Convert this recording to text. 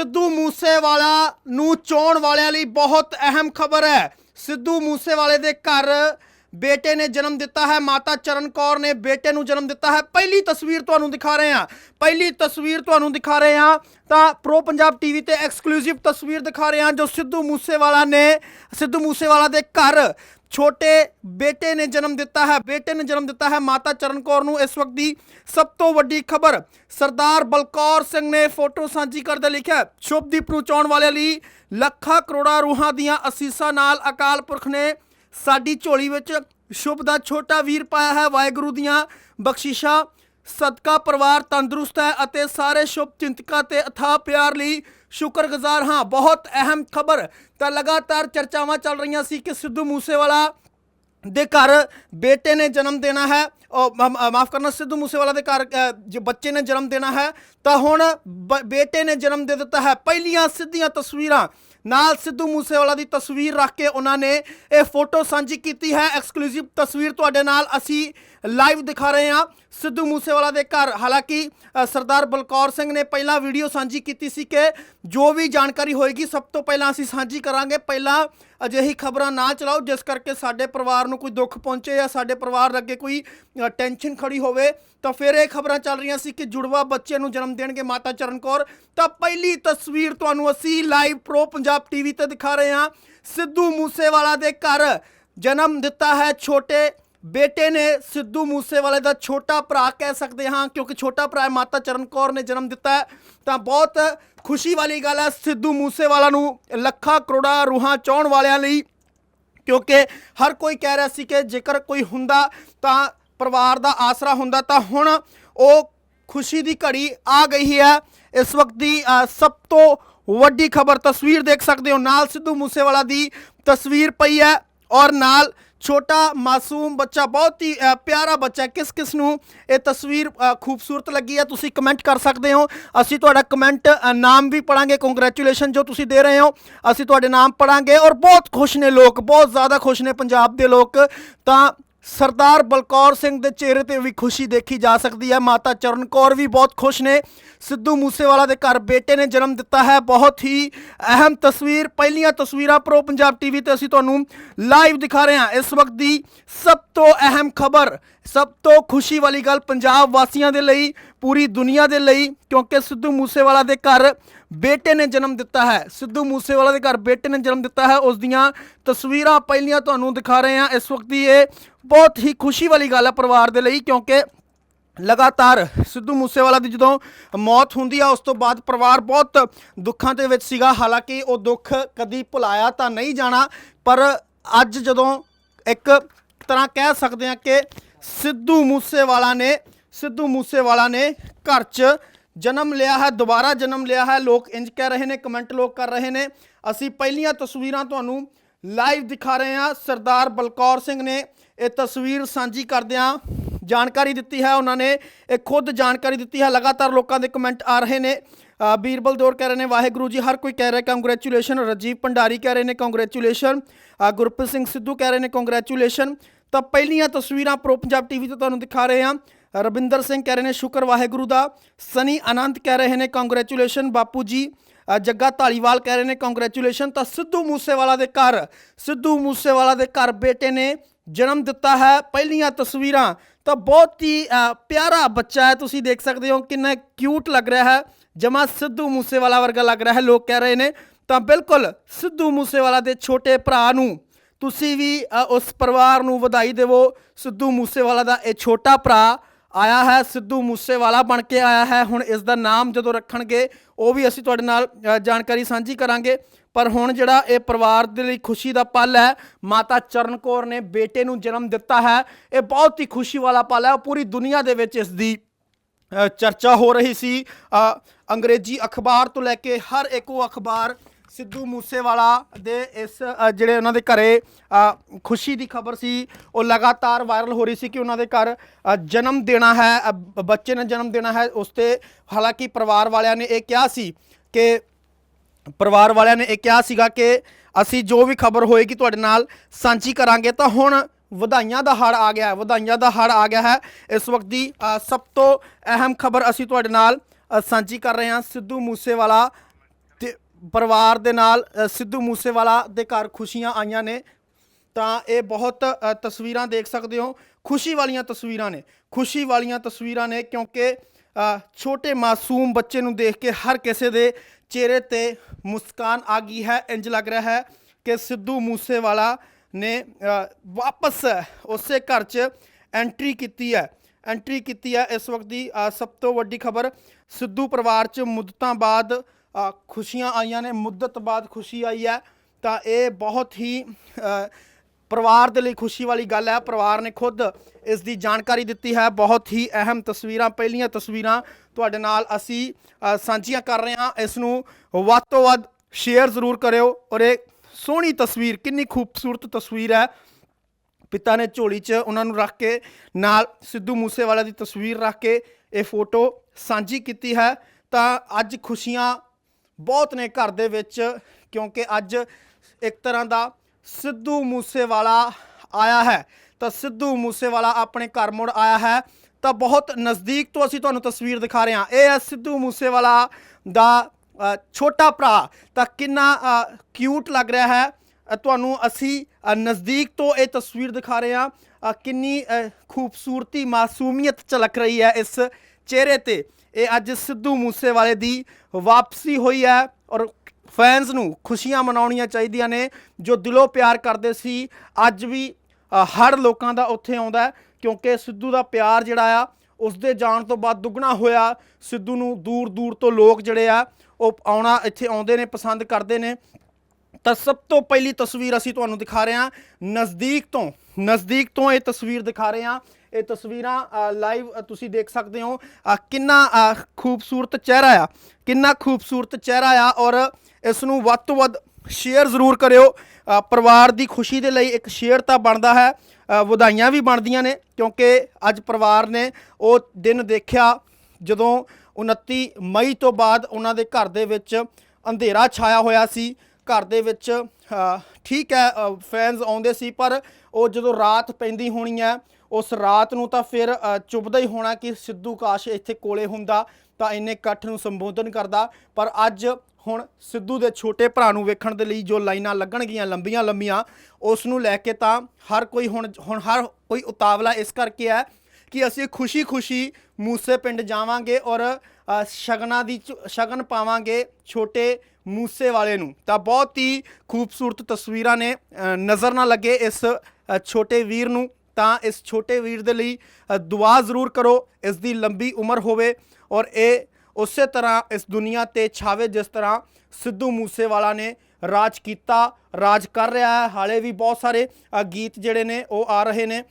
ਸਿੱਧੂ ਮੂਸੇਵਾਲਾ ਨੂੰ ਚੋਣ ਵਾਲਿਆਂ ਲਈ ਬਹੁਤ ਅਹਿਮ ਖਬਰ ਹੈ। ਸਿੱਧੂ ਮੂਸੇਵਾਲੇ ਦੇ ਘਰ ਬੇਟੇ ਨੇ ਜਨਮ ਦਿੱਤਾ ਹੈ, ਮਾਤਾ ਚਰਨ ਕੌਰ ਨੇ ਬੇਟੇ ਨੂੰ ਜਨਮ ਦਿੱਤਾ ਹੈ। ਪਹਿਲੀ ਤਸਵੀਰ ਤੁਹਾਨੂੰ ਦਿਖਾ ਰਹੇ ਹਾਂ। ਪਹਿਲੀ ਤਸਵੀਰ ਤੁਹਾਨੂੰ ਦਿਖਾ ਰਹੇ ਹਾਂ। ਤਾਂ ਪ੍ਰੋ ਪੰਜਾਬ ਟੀਵੀ ਤੇ ਐਕਸਕਲੂਸਿਵ ਤਸਵੀਰ ਦਿਖਾ ਰਹੇ ਹਾਂ, ਜੋ ਸਿੱਧੂ ਮੂਸੇਵਾਲਾ ਨੇ, ਸਿੱਧੂ ਮੂਸੇਵਾਲਾ ਦੇ ਘਰ ਛੋਟੇ ਬੇਟੇ ਨੇ ਜਨਮ ਦਿੱਤਾ ਹੈ। ਬੇਟੇ ਨੇ ਜਨਮ ਦਿੱਤਾ ਹੈ ਮਾਤਾ ਚਰਨ ਕੌਰ ਨੂੰ। ਇਸ ਵਕਤ ਦੀ ਸਭ ਤੋਂ ਵੱਡੀ ਖਬਰ, ਸਰਦਾਰ ਬਲਕੌਰ ਸਿੰਘ ਨੇ ਫੋਟੋ ਸਾਂਝੀ ਕਰਦੇ ਲਿਖਿਆ ਸ਼ੁਭਦੀਪ ਨੂੰ ਚਾਉਣ ਵਾਲਿਆਂ ਲਈ ਲੱਖਾਂ ਕਰੋੜਾਂ ਰੂਹਾਂ ਦੀਆਂ ਅਸੀਸਾਂ ਨਾਲ ਅਕਾਲ ਪੁਰਖ ਨੇ ਸਾਡੀ ਝੋਲੀ ਵਿੱਚ ਸ਼ੁਭ ਦਾ ਛੋਟਾ ਵੀਰ ਪਾਇਆ ਹੈ, ਵਾਹਿਗੁਰੂ ਦੀਆਂ ਬਖਸ਼ਿਸ਼ਾਂ। ਸਦਕਾ ਪਰਿਵਾਰ ਤੰਦਰੁਸਤ ਹੈ ਅਤੇ ਸਾਰੇ ਸ਼ੁਭ ਚਿੰਤਕਾਂ ਤੇ ਅਥਾਹ ਪਿਆਰ ਲਈ ਸ਼ੁਕਰਗੁਜ਼ਾਰ ਹਾਂ। ਬਹੁਤ ਅਹਿਮ ਖਬਰ ਤਾਂ ਲਗਾਤਾਰ ਚਰਚਾਵਾਂ ਚੱਲ ਰਹੀਆਂ ਸੀ ਕਿ ਸਿੱਧੂ ਮੂਸੇਵਾਲਾ ਦੇ ਘਰ ਬੇਟੇ ਨੇ ਜਨਮ ਦੇਣਾ ਹੈ। ਮਾਫ ਕਰਨਾ, ਸਿੱਧੂ ਮੂਸੇਵਾਲਾ ਦੇ ਘਰ ਜੇ ਬੱਚੇ ਨੇ ਜਨਮ ਦੇਣਾ ਹੈ, ਤਾਂ ਹੁਣ ਬ- ਬੇਟੇ ਨੇ ਜਨਮ ਦੇ ਦਿੱਤਾ ਹੈ। ਪਹਿਲੀਆਂ ਸਿੱਧੀਆਂ ਤਸਵੀਰਾਂ, ਨਾਲ ਸਿੱਧੂ ਮੂਸੇਵਾਲਾ ਦੀ ਤਸਵੀਰ ਰੱਖ ਕੇ ਉਹਨਾਂ ਨੇ ਇਹ ਫੋਟੋ ਸਾਂਝੀ ਕੀਤੀ ਹੈ। ਐਕਸਕਲੂਸਿਵ ਤਸਵੀਰ ਤੁਹਾਡੇ ਨਾਲ ਅਸੀਂ ਲਾਈਵ ਦਿਖਾ ਰਹੇ ਹਾਂ। ਸਿੱਧੂ ਮੂਸੇਵਾਲਾ ਦੇ ਘਰ, ਹਾਲਾਂਕਿ ਸਰਦਾਰ ਬਲਕੌਰ ਸਿੰਘ ਨੇ ਪਹਿਲਾਂ ਵੀਡੀਓ ਸਾਂਝੀ ਕੀਤੀ ਸੀ ਕਿ ਜੋ ਵੀ ਜਾਣਕਾਰੀ ਹੋਏਗੀ, ਸਭ ਤੋਂ ਪਹਿਲਾਂ ਅਸੀਂ ਸਾਂਝੀ ਕਰਾਂਗੇ। ਪਹਿਲਾਂ ਅਜਿਹੀ ਖਬਰਾਂ ਨਾ ਚਲਾਓ, ਜਿਸ ਕਰਕੇ ਸਾਡੇ ਪਰਿਵਾਰ ਨੂੰ ਕੋਈ ਦੁੱਖ ਪਹੁੰਚੇ ਜਾਂ ਸਾਡੇ ਪਰਿਵਾਰ ਅੱਗੇ ਕੋਈ ਟੈਨਸ਼ਨ ਖੜੀ ਹੋਵੇ, ਤਾਂ ਫਿਰ ਇਹ ਖਬਰਾਂ ਚੱਲ ਰਹੀਆਂ ਸੀ ਕਿ ਜੁੜਵਾ ਬੱਚੇ ਨੂੰ ਜਨਮ ਦੇਣਗੇ ਮਾਤਾ ਚਰਨ ਕੌਰ। ਤਾਂ ਪਹਿਲੀ ਤਸਵੀਰ ਤੁਹਾਨੂੰ ਅਸੀਂ ਲਾਈਵ ਪ੍ਰੋ ਪੰਜਾਬ ਟੀਵੀ ਤੇ ਦਿਖਾ ਰਹੇ ਹਾਂ। ਸਿੱਧੂ ਮੂਸੇਵਾਲਾ ਦੇ ਘਰ ਜਨਮ ਦਿੱਤਾ ਹੈ। ਛੋਟੇ ਬੇਟੇ ਨੇ ਸਿੱਧੂ ਮੂਸੇਵਾਲੇ ਦਾ ਛੋਟਾ ਭਰਾ ਕਹਿ ਸਕਦੇ ਹਾਂ, ਕਿਉਂਕਿ ਛੋਟਾ ਭਰਾ ਮਾਤਾ ਚਰਨ ਕੌਰ ਨੇ ਜਨਮ ਦਿੱਤਾ ਹੈ। ਤਾਂ ਬਹੁਤ ਖੁਸ਼ੀ ਵਾਲੀ ਗੱਲ ਹੈ, ਸਿੱਧੂ ਮੂਸੇਵਾਲਾ ਨੂੰ ਲੱਖਾਂ ਕਰੋੜਾਂ ਰੂਹਾਂ ਚਾਉਣ ਵਾਲਿਆਂ ਲਈ, ਕਿਉਂਕਿ ਹਰ ਕੋਈ ਕਹਿ ਰਿਹਾ ਸੀ ਕਿ ਜੇਕਰ ਕੋਈ ਹੁੰਦਾ ਤਾਂ ਪਰਿਵਾਰ ਦਾ ਆਸਰਾ ਹੁੰਦਾ ਤਾਂ ਹੁਣ ਉਹ ਖੁਸ਼ੀ ਦੀ ਘੜੀ ਆ ਗਈ ਹੈ। ਇਸ ਵਕਤ ਦੀ ਸਭ ਤੋਂ ਵੱਡੀ ਖਬਰ ਤਸਵੀਰ ਦੇਖ ਸਕਦੇ ਹੋ। ਨਾਲ ਸਿੱਧੂ ਮੂਸੇਵਾਲਾ ਦੀ ਤਸਵੀਰ ਪਈ ਹੈ ਔਰ ਨਾਲ ਛੋਟਾ ਮਾਸੂਮ ਬੱਚਾ, ਬਹੁਤ ਹੀ ਪਿਆਰਾ ਬੱਚਾ ਕਿਸ ਕਿਸ ਨੂੰ ਇਹ ਤਸਵੀਰ ਖੂਬਸੂਰਤ ਲੱਗੀ ਹੈ, ਤੁਸੀਂ ਕਮੈਂਟ ਕਰ ਸਕਦੇ ਹੋ। ਅਸੀਂ ਤੁਹਾਡਾ ਕਮੈਂਟ ਨਾਮ ਵੀ ਪੜਾਂਗੇ ਕੰਗ੍ਰੈਚੁਲੇਸ਼ਨ ਜੋ ਤੁਸੀਂ ਦੇ ਰਹੇ ਹੋ। ਅਸੀਂ ਤੁਹਾਡੇ ਨਾਮ ਪੜਾਂਗੇ ਔਰ ਬਹੁਤ ਖੁਸ਼ ਨੇ ਲੋਕ, ਬਹੁਤ ਜ਼ਿਆਦਾ ਖੁਸ਼ ਨੇ ਪੰਜਾਬ ਦੇ ਲੋਕ। ਤਾਂ ਸਰਦਾਰ ਬਲਕੌਰ ਸਿੰਘ ਦੇ ਚਿਹਰੇ ਤੇ ਵੀ ਖੁਸ਼ੀ ਦੇਖੀ ਜਾ ਸਕਦੀ ਹੈ। ਮਾਤਾ ਚਰਨ ਕੌਰ ਵੀ ਬਹੁਤ ਖੁਸ਼ ਨੇ। ਸਿੱਧੂ ਮੂਸੇਵਾਲਾ ਦੇ ਘਰ ਬੇਟੇ ਨੇ ਜਨਮ ਦਿੱਤਾ ਹੈ। ਬਹੁਤ ਹੀ ਅਹਿਮ ਤਸਵੀਰ, ਪਹਿਲੀਆਂ ਤਸਵੀਰਾਂ ਪ੍ਰੋ ਪੰਜਾਬ ਟੀਵੀ ਤੇ ਅਸੀਂ ਤੁਹਾਨੂੰ ਲਾਈਵ ਦਿਖਾ ਰਹੇ ਹਾਂ। ਇਸ ਵਕਤ ਦੀ ਸਭ ਤੋਂ ਅਹਿਮ ਖਬਰ, ਸਭ ਤੋਂ ਖੁਸ਼ੀ ਵਾਲੀ ਗੱਲ ਪੰਜਾਬ ਵਾਸੀਆਂ ਦੇ ਲਈ, ਪੂਰੀ ਦੁਨੀਆ ਦੇ ਲਈ, ਕਿਉਂਕਿ ਸਿੱਧੂ ਮੂਸੇਵਾਲਾ ਦੇ ਘਰ ਬੇਟੇ ਨੇ ਜਨਮ ਦਿੱਤਾ ਹੈ। ਸਿੱਧੂ ਮੂਸੇਵਾਲਾ ਦੇ ਘਰ ਬੇਟੇ ਨੇ ਜਨਮ ਦਿੱਤਾ ਹੈ। ਉਸ ਦੀਆਂ ਤਸਵੀਰਾਂ ਪਹਿਲੀਆਂ ਤੁਹਾਨੂੰ ਦਿਖਾ ਰਹੇ ਹਾਂ। ਇਸ ਵਕਤ ਦੀ ਇਹ ਬਹੁਤ ਹੀ ਖੁਸ਼ੀ ਵਾਲੀ ਗੱਲ ਹੈ ਪਰਿਵਾਰ ਦੇ ਲਈ, ਕਿਉਂਕਿ ਲਗਾਤਾਰ ਸਿੱਧੂ ਮੂਸੇਵਾਲਾ ਦੀ ਜਦੋਂ ਮੌਤ ਹੁੰਦੀ ਆ, ਉਸ ਤੋਂ ਬਾਅਦ ਪਰਿਵਾਰ ਬਹੁਤ ਦੁੱਖਾਂ ਦੇ ਵਿੱਚ ਸੀਗਾ। ਹਾਲਾਂਕਿ ਉਹ ਦੁੱਖ ਕਦੀ ਭੁਲਾਇਆ ਤਾਂ ਨਹੀਂ ਜਾਣਾ, ਪਰ ਅੱਜ ਜਦੋਂ ਇੱਕ ਤਰ੍ਹਾਂ ਕਹਿ ਸਕਦੇ ਹਾਂ ਕਿ ਸਿੱਧੂ ਮੂਸੇਵਾਲਾ ਨੇ, ਸਿੱਧੂ ਮੂਸੇਵਾਲਾ ਨੇ ਘਰ 'ਚ ਜਨਮ ਲਿਆ ਹੈ, ਦੁਬਾਰਾ ਜਨਮ ਲਿਆ ਹੈ। ਲੋਕ ਇੰਜ ਕਹਿ ਰਹੇ ਨੇ, ਕਮੈਂਟ ਲੋਕ ਕਰ ਰਹੇ ਨੇ। ਅਸੀਂ ਪਹਿਲੀਆਂ ਤਸਵੀਰਾਂ ਤੁਹਾਨੂੰ ਲਾਈਵ ਦਿਖਾ ਰਹੇ ਹਾਂ। ਸਰਦਾਰ ਬਲਕੌਰ ਸਿੰਘ ਨੇ ਇਹ ਤਸਵੀਰ ਸਾਂਝੀ ਕਰਦਿਆਂ ਜਾਣਕਾਰੀ ਦਿੱਤੀ ਹੈ। ਉਹਨਾਂ ਨੇ ਇਹ ਖੁਦ ਜਾਣਕਾਰੀ ਦਿੱਤੀ ਹੈ। ਲਗਾਤਾਰ ਲੋਕਾਂ ਦੇ ਕਮੈਂਟ ਆ ਰਹੇ ਨੇ। ਬੀਰਬਲ ਦੌਰ ਕਹਿ ਰਹੇ ਨੇ, ਵਾਹਿਗੁਰੂ ਜੀ, ਹਰ ਕੋਈ ਕਹਿ ਰਿਹਾ ਕੰਗ੍ਰੈਚੁਲੇਸ਼ਨ ਰਜੀਵ ਭੰਡਾਰੀ ਕਹਿ ਰਹੇ ਨੇ ਕੰਗ੍ਰੈਚੁਲੇਸ਼ਨ ਗੁਰਪ੍ਰੀਤ ਸਿੰਘ ਸਿੱਧੂ ਕਹਿ ਰਹੇ ਨੇ ਕੰਗ੍ਰੈਚੁਲੇਸ਼ਨ ਤਾਂ ਪਹਿਲੀਆਂ ਤਸਵੀਰਾਂ ਪ੍ਰੋ ਪੰਜਾਬ ਟੀਵੀ ਤੇ ਤੁਹਾਨੂੰ ਦਿਖਾ ਰਹੇ ਹਾਂ। ਰਵਿੰਦਰ ਸਿੰਘ ਕਹਿ ਰਹੇ ਨੇ, ਸ਼ੁਕਰ ਵਾਹਿਗੁਰੂ ਦਾ। ਸਨੀ ਆਨੰਦ ਕਹਿ ਰਹੇ ਨੇ ਕੰਗ੍ਰੈਚੁਲੇਸ਼ਨ ਬਾਪੂ ਜੀ। ਜੱਗਾ ਢਾਲੀਵਾਲ ਕਹਿ ਰਹੇ ਨੇ ਕੰਗ੍ਰੈਚੁਲੇਸ਼ਨ ਤਾਂ ਸਿੱਧੂ ਮੂਸੇਵਾਲਾ ਦੇ ਘਰ। ਸਿੱਧੂ ਮੂਸੇਵਾਲਾ ਦੇ ਘਰ ਬੇਟੇ ਨੇ ਜਨਮ ਦਿੱਤਾ ਹੈ। ਪਹਿਲੀਆਂ ਤਸਵੀਰਾਂ ਤਾਂ ਬਹੁਤ ਹੀ ਪਿਆਰਾ ਬੱਚਾ ਹੈ। ਤੁਸੀਂ ਦੇਖ ਸਕਦੇ ਹੋ ਕਿੰਨਾ ਕਿਊਟ ਲੱਗ ਰਿਹਾ ਹੈ। ਜਮਾ ਸਿੱਧੂ ਮੂਸੇਵਾਲਾ ਵਰਗਾ ਲੱਗ ਰਿਹਾ ਹੈ, ਲੋਕ ਕਹਿ ਰਹੇ ਨੇ। ਤਾਂ ਬਿਲਕੁਲ ਸਿੱਧੂ ਮੂਸੇਵਾਲਾ ਦੇ ਛੋਟੇ ਭਰਾ ਨੂੰ ਤੁਸੀਂ ਵੀ ਉਸ ਪਰਿਵਾਰ ਨੂੰ ਵਧਾਈ ਦੇਵੋ। ਸਿੱਧੂ ਮੂਸੇਵਾਲਾ ਦਾ ਇਹ ਛੋਟਾ ਭਰਾ ਆਇਆ ਹੈ, ਸਿੱਧੂ ਮੂਸੇਵਾਲਾ ਬਣ ਕੇ ਆਇਆ ਹੈ। ਹੁਣ ਇਸ ਦਾ ਨਾਮ ਜਦੋਂ ਰੱਖਣਗੇ, ਉਹ ਵੀ ਅਸੀਂ ਤੁਹਾਡੇ ਨਾਲ ਜਾਣਕਾਰੀ ਸਾਂਝੀ ਕਰਾਂਗੇ। ਪਰ ਹੁਣ ਜਿਹੜਾ ਇਹ ਪਰਿਵਾਰ ਦੇ ਲਈ ਖੁਸ਼ੀ ਦਾ ਪਲ ਹੈ, ਮਾਤਾ ਚਰਨ ਕੌਰ ਨੇ ਬੇਟੇ ਨੂੰ ਜਨਮ ਦਿੱਤਾ ਹੈ। ਇਹ ਬਹੁਤ ਹੀ ਖੁਸ਼ੀ ਵਾਲਾ ਪਲ ਹੈ। ਪੂਰੀ ਦੁਨੀਆ ਦੇ ਵਿੱਚ ਇਸ ਦੀ ਚਰਚਾ ਹੋ ਰਹੀ ਸੀ। ਅੰਗਰੇਜ਼ੀ ਅਖਬਾਰ ਤੋਂ ਲੈ ਕੇ ਹਰ ਇੱਕ ਉਹ ਅਖਬਾਰ ਸਿੱਧੂ ਮੂਸੇਵਾਲਾ ਦੇ ਇਸ ਅ, ਜਿਹੜੇ ਉਹਨਾਂ ਦੇ ਘਰੇ ਅ, ਖੁਸ਼ੀ ਦੀ ਖਬਰ ਸੀ ਉਹ ਲਗਾਤਾਰ ਵਾਇਰਲ ਹੋ ਰਹੀ ਸੀ ਕਿ ਉਹਨਾਂ ਦੇ ਘਰ ਅ, ਜਨਮ ਦੇਣਾ ਹੈ ਅ, ਬ- ਬੱਚੇ ਨੇ ਜਨਮ ਦੇਣਾ ਹੈ। ਉਸ ਤੇ ਹਾਲਾਂਕਿ ਪਰਿਵਾਰ ਵਾਲਿਆਂ ਨੇ ਇਹ ਕਿਹਾ ਸੀ ਕਿ ਪਰਿਵਾਰ ਵਾਲਿਆਂ ਨੇ ਇਹ ਕਿਹਾ ਸੀਗਾ ਕਿ ਅਸੀਂ ਜੋ ਵੀ ਖਬਰ ਹੋਏਗੀ ਤੁਹਾਡੇ ਨਾਲ ਸਾਂਝੀ ਕਰਾਂਗੇ। ਤਾਂ ਹੁਣ ਵਧਾਈਆਂ ਦਾ ਹੜ ਆ ਗਿਆ ਹੈ ਵਧਾਈਆਂ ਦਾ ਹੜ ਆ ਗਿਆ ਹੈ। ਇਸ ਵਕਤ ਦੀ ਅ, ਸਭ ਤੋਂ ਅਹਿਮ ਖਬਰ ਅਸੀਂ ਤੁਹਾਡੇ ਨਾਲ ਅ, ਸਾਂਝੀ ਕਰ ਰਹੇ ਹਾਂ। ਸਿੱਧੂ ਮੂਸੇਵਾਲਾ ਪਰਿਵਾਰ ਦੇ ਨਾਲ ਅ, ਸਿੱਧੂ ਮੂਸੇਵਾਲਾ ਦੇ ਘਰ ਖੁਸ਼ੀਆਂ ਆਈਆਂ ਨੇ। ਤਾਂ ਇਹ ਬਹੁਤ ਅ, ਤਸਵੀਰਾਂ ਦੇਖ ਸਕਦੇ ਹੋ। ਖੁਸ਼ੀ ਵਾਲੀਆਂ ਤਸਵੀਰਾਂ ਨੇ। ਖੁਸ਼ੀ ਵਾਲੀਆਂ ਤਸਵੀਰਾਂ ਨੇ ਕਿਉਂਕਿ ਅ, ਛੋਟੇ ਮਾਸੂਮ ਬੱਚੇ ਨੂੰ ਦੇਖ ਕੇ ਹਰ ਕਿਸੇ ਦੇ ਚਿਹਰੇ ਤੇ ਮੁਸਕਾਨ ਆ ਗਈ ਹੈ। ਇੰਜ ਲੱਗ ਰਿਹਾ ਹੈ ਕਿ ਸਿੱਧੂ ਮੂਸੇਵਾਲਾ ਨੇ ਅ, ਵਾਪਸ ਉਸੇ ਘਰ 'ਚ ਐਂਟਰੀ ਕੀਤੀ ਹੈ। ਐਂਟਰੀ ਕੀਤੀ ਹੈ ਇਸ ਵਕਤ ਦੀ ਅ, ਸਭ ਤੋਂ ਵੱਡੀ ਖਬਰ ਸਿੱਧੂ ਪਰਿਵਾਰ 'ਚ ਮੁੱਦਤਾਂ ਬਾਅਦ ਖੁਸ਼ੀਆਂ ਆਈਆਂ ਨੇ, ਮੁੱਦਤ ਬਾਅਦ ਖੁਸ਼ੀ ਆਈ ਹੈ। ਤਾਂ ਇਹ ਬਹੁਤ ਹੀ ਪਰਿਵਾਰ ਦੇ ਲਈ ਖੁਸ਼ੀ ਵਾਲੀ ਗੱਲ ਹੈ। ਪਰਿਵਾਰ ਨੇ ਖੁਦ ਇਸ ਦੀ ਜਾਣਕਾਰੀ ਦਿੱਤੀ ਹੈ। ਬਹੁਤ ਹੀ ਅਹਿਮ ਤਸਵੀਰਾਂ, ਪਹਿਲੀਆਂ ਤਸਵੀਰਾਂ ਤੁਹਾਡੇ ਨਾਲ ਅਸੀਂ ਸਾਂਝੀਆਂ ਕਰ ਰਹੇ ਹਾਂ। ਇਸ ਨੂੰ ਵੱਧ ਤੋਂ ਵੱਧ ਸ਼ੇਅਰ ਜ਼ਰੂਰ ਕਰਿਓ। ਔਰ ਇਹ ਸੋਹਣੀ ਤਸਵੀਰ, ਕਿੰਨੀ ਖੂਬਸੂਰਤ ਤਸਵੀਰ ਹੈ। ਪਿਤਾ ਨੇ ਝੋਲੀ 'ਚ ਉਹਨਾਂ ਨੂੰ ਰੱਖ ਕੇ, ਨਾਲ ਸਿੱਧੂ ਮੂਸੇਵਾਲਾ ਦੀ ਤਸਵੀਰ ਰੱਖ ਕੇ ਇਹ ਫੋਟੋ ਸਾਂਝੀ ਕੀਤੀ ਹੈ। ਤਾਂ ਅੱਜ ਖੁਸ਼ੀਆਂ ਬਹੁਤ ਨੇ ਘਰ ਦੇ ਵਿੱਚ, ਕਿਉਂਕਿ ਅੱਜ ਇੱਕ ਤਰ੍ਹਾਂ ਦਾ ਸਿੱਧੂ ਮੂਸੇਵਾਲਾ ਆਇਆ ਹੈ। ਤਾਂ ਸਿੱਧੂ ਮੂਸੇਵਾਲਾ ਆਪਣੇ ਘਰ ਮੁੜ ਆਇਆ ਹੈ। ਤਾਂ ਬਹੁਤ ਨਜ਼ਦੀਕ ਤੋਂ ਅਸੀਂ ਤੁਹਾਨੂੰ ਤਸਵੀਰ ਦਿਖਾ ਰਹੇ ਹਾਂ। ਇਹ ਹੈ ਸਿੱਧੂ ਮੂਸੇਵਾਲਾ ਦਾ ਛੋਟਾ ਭਰਾ। ਤਾਂ ਕਿੰਨਾ ਕਿਊਟ ਲੱਗ ਰਿਹਾ ਹੈ। ਤੁਹਾਨੂੰ ਅਸੀਂ ਨਜ਼ਦੀਕ ਤੋਂ ਇਹ ਤਸਵੀਰ ਦਿਖਾ ਰਹੇ ਹਾਂ। ਕਿੰਨੀ ਖੂਬਸੂਰਤੀ, ਮਾਸੂਮੀਅਤ ਝਲਕ ਰਹੀ ਹੈ ਇਸ ਚਿਹਰੇ ਤੇ। ਇਹ ਅੱਜ ਸਿੱਧੂ ਮੂਸੇਵਾਲੇ ਦੀ ਵਾਪਸੀ ਹੋਈ ਹੈ ਔਰ ਫੈਨਸ ਨੂੰ ਖੁਸ਼ੀਆਂ ਮਨਾਉਣੀਆਂ ਚਾਹੀਦੀਆਂ ਨੇ, ਜੋ ਦਿਲੋਂ ਪਿਆਰ ਕਰਦੇ ਸੀ, ਅੱਜ ਵੀ ਹਰ ਲੋਕਾਂ ਦਾ ਉੱਥੇ ਆਉਂਦਾ ਕਿਉਂਕਿ ਸਿੱਧੂ ਦਾ ਪਿਆਰ ਜਿਹੜਾ ਆ ਉਸ ਦੇ ਜਾਣ ਤੋਂ ਬਾਅਦ ਦੁੱਗਣਾ ਹੋਇਆ। ਸਿੱਧੂ ਨੂੰ ਦੂਰ ਦੂਰ ਤੋਂ ਲੋਕ ਜਿਹੜੇ ਆ, ਉਹ ਆਉਣਾ, ਇੱਥੇ ਆਉਂਦੇ ਨੇ, ਪਸੰਦ ਕਰਦੇ ਨੇ। ਤਾਂ ਸਭ ਤੋਂ ਪਹਿਲੀ ਤਸਵੀਰ ਅਸੀਂ ਤੁਹਾਨੂੰ ਦਿਖਾ ਰਹੇ ਹਾਂ। ਨਜ਼ਦੀਕ ਤੋਂ ਨਜ਼ਦੀਕ ਤੋਂ ਇਹ ਤਸਵੀਰ ਦਿਖਾ ਰਹੇ ਹਾਂ। ਇਹ ਤਸਵੀਰਾਂ ਲਾਈਵ ਤੁਸੀਂ ਦੇਖ ਸਕਦੇ ਹੋ। ਕਿੰਨਾ ਖੂਬਸੂਰਤ ਚਿਹਰਾ ਆ। ਕਿੰਨਾ ਖੂਬਸੂਰਤ ਚਿਹਰਾ ਆ ਔਰ ਇਸ ਨੂੰ ਵੱਧ ਤੋਂ ਵੱਧ ਸ਼ੇਅਰ ਜ਼ਰੂਰ ਕਰਿਓ। ਪਰਿਵਾਰ ਦੀ ਖੁਸ਼ੀ ਦੇ ਲਈ ਇੱਕ ਸ਼ੇਅਰ ਤਾਂ ਬਣਦਾ ਹੈ। ਵਧਾਈਆਂ ਵੀ ਬਣਦੀਆਂ ਨੇ ਕਿਉਂਕਿ ਅੱਜ ਪਰਿਵਾਰ ਨੇ ਉਹ ਦਿਨ ਦੇਖਿਆ ਜਦੋਂ 29 ਮਈ ਤੋਂ ਬਾਅਦ ਉਹਨਾਂ ਦੇ ਘਰ ਦੇ ਵਿੱਚ ਅੰਧੇਰਾ ਛਾਇਆ ਹੋਇਆ ਸੀ। ਘਰ ਦੇ ਵਿੱਚ ਠੀਕ ਹੈ ਫੈਨਸ ਆਉਂਦੇ ਸੀ, ਪਰ ਉਹ ਜਦੋਂ ਰਾਤ ਪੈਂਦੀ ਹੋਣੀ ਹੈ, ਉਸ ਰਾਤ ਨੂੰ ਤਾਂ ਫਿਰ ਚੁੱਭਦਾ ਹੀ ਹੋਣਾ ਕਿ ਸਿੱਧੂ ਕਾਸ਼ ਇੱਥੇ ਕੋਲੇ ਹੁੰਦਾ ਤਾਂ ਇੰਨੇ ਇਕੱਠ ਨੂੰ ਸੰਬੋਧਨ ਕਰਦਾ। ਪਰ ਅੱਜ ਹੁਣ ਸਿੱਧੂ ਦੇ ਛੋਟੇ ਭਰਾ ਨੂੰ ਵੇਖਣ ਦੇ ਲਈ ਜੋ ਲਾਈਨਾਂ ਲੱਗਣਗੀਆਂ, ਲੰਬੀਆਂ ਲੰਬੀਆਂ, ਉਸ ਨੂੰ ਲੈ ਕੇ ਤਾਂ ਹਰ ਕੋਈ ਹੁਣ ਹੁਣ ਹਰ ਕੋਈ ਉਤਾਵਲਾ ਇਸ ਕਰਕੇ ਹੈ ਕਿ ਅਸੀਂ ਖੁਸ਼ੀ-ਖੁਸ਼ੀ ਮੂਸੇ ਪਿੰਡ ਜਾਵਾਂਗੇ ਔਰ ਸ਼ਗਨਾਂ ਦੀ ਚ- ਸ਼ਗਨ ਪਾਵਾਂਗੇ, ਛੋਟੇ ਮੂਸੇ ਵਾਲੇ ਨੂੰ। ਤਾਂ ਬਹੁਤ ਹੀ ਖੂਬਸੂਰਤ ਤਸਵੀਰਾਂ ਨੇ ਨਜ਼ਰ ਨਾ ਲੱਗੇ ਇਸ ਛੋਟੇ ਵੀਰ ਨੂੰ। ਤਾਂ ਇਸ ਛੋਟੇ ਵੀਰ ਦੇ ਲਈ ਦੁਆ ਜ਼ਰੂਰ ਕਰੋ, ਇਸ ਦੀ ਲੰਬੀ ਉਮਰ ਹੋਵੇ। ਔਰ ਇਹ ਉਸੇ ਤਰ੍ਹਾਂ ਇਸ ਦੁਨੀਆ ਤੇ ਛਾਵੇ ਜਿਸ ਤਰ੍ਹਾਂ ਸਿੱਧੂ ਮੂਸੇਵਾਲਾ ਨੇ ਰਾਜ ਕੀਤਾ, ਰਾਜ ਕਰ ਰਿਹਾ ਹੈ। ਹਾਲੇ ਵੀ ਬਹੁਤ ਸਾਰੇ ਗੀਤ ਜਿਹੜੇ ਨੇ ਉਹ ਆ ਰਹੇ ਨੇ।